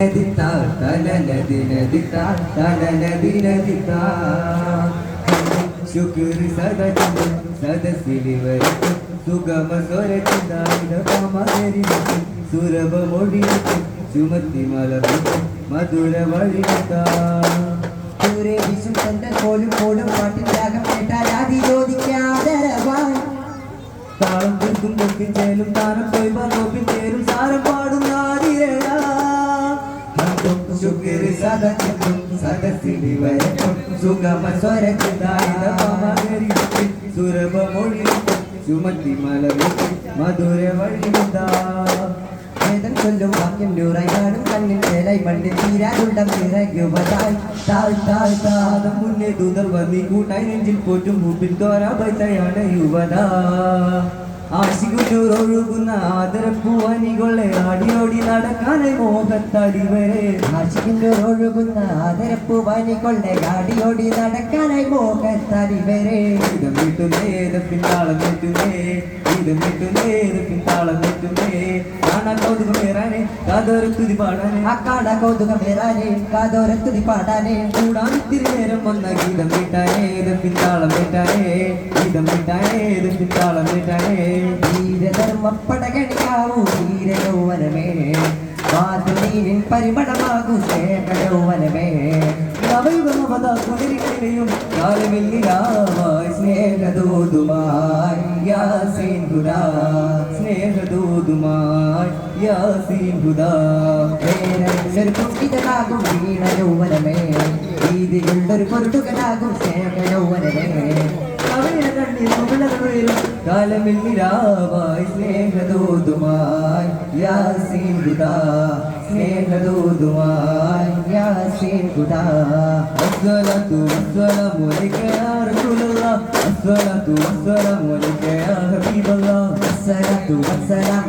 നദിത്താ തലനദിനദിത്താ തലനദിനദിത്താ ശുക്ർ സദജു സദസിലി വരച്ചു സുഗമ സ്വരചിന്തായുധ പാമകരി സുരഭ മൊഴി ചുമത്തി മലർന്നു മധുര വിശും തന്റെ കോലും കേട്ടാൽ താളം തീർക്കും ചേരും സാരം ആതിരയാ சதத்துக்கும் சதசிடி வயக்கும் சுகம சொரக்குதாயில பமகரிக்கும் சுரப மொழிக்கும் சுமதி மலமிக்கும் மதுர வழிந்தா. வேதம் சொல்லும் வாக்கியம் நூறையாடும் கண்ணின் வேலை மண்ணில் தீராதுண்டம் இறங்குவதாய். தாழ் தாழ் தாதம் முன்னே தூதர் வந்து கூட்டாய் நெஞ்சில் போட்டும் மூப்பில் தோரா பைத்தையான யுவதா. ഒഴുകുന്ന ആദരപ്പൂവനികളെ അടിയോടി നടക്കാനായി മോഹത്തടി വരെ. ആശിക്കിന്റെ ഒഴുകുന്ന അടിയോടി നടക്കാനായി മോഹത്തടി വരെ. ഇതം വിട്ടുന്നേ പിന്നാളം തെറ്റുന്നേ ഇതം പിന്നാളം ഇതപ്പിൻ താളം തെറ്റുന്നേ കാണാൻ കൗതുകമേറാനേ കാതോര തുതി പാടാനേ. ആ കാതോരത്തുതി പാടാനേ. കൂടാൻ ഇത്തിരി നേരം വന്ന ഗീതം വിട്ടാനേ ഇതപ്പിൻ താളം വിട്ടാനേ. ഗീതം വിട്ടാനേ ഇതപ്പിൻ താളം വിട്ടാനേ ധീരധർമ്മപ്പടകണിയാവൂ ധീരയൗവനമേ മാതുലീനിൻ പരിമളമാകൂ സ്നേഹയൗവനമേ നവയുഗമപദാകുതിരികളിലെയും കാലമെല്ലിലാവായി സ്നേഹദൂതുമായി യാസീൻ ഹുദാ. സ്നേഹദൂതുമായി യാസീൻ ഹുദാ. വേരൊരു കുട്ടികളാകും വീണയൗവനമേ രീതികളുള്ളൊരു പൊരുട്ടുകളാകും സ്നേഹയൗവനമേ അവയുടെ കണ്ണിൽ കാലമിൽ നിലാവായി സ്നേഹദൂതുമായി യാസീൻ സ്നേഹദൂതുമായി യാസീൻ ഗുദാ. അസ്വലത്തു അസ്വലമുലൈക യാ റസൂലല്ലാഹ് അസ്വലത്തു അസ്വലമുലൈക യാ ഹബീബല്ലാഹ് അസ്സലാത്തു വസ്സലാം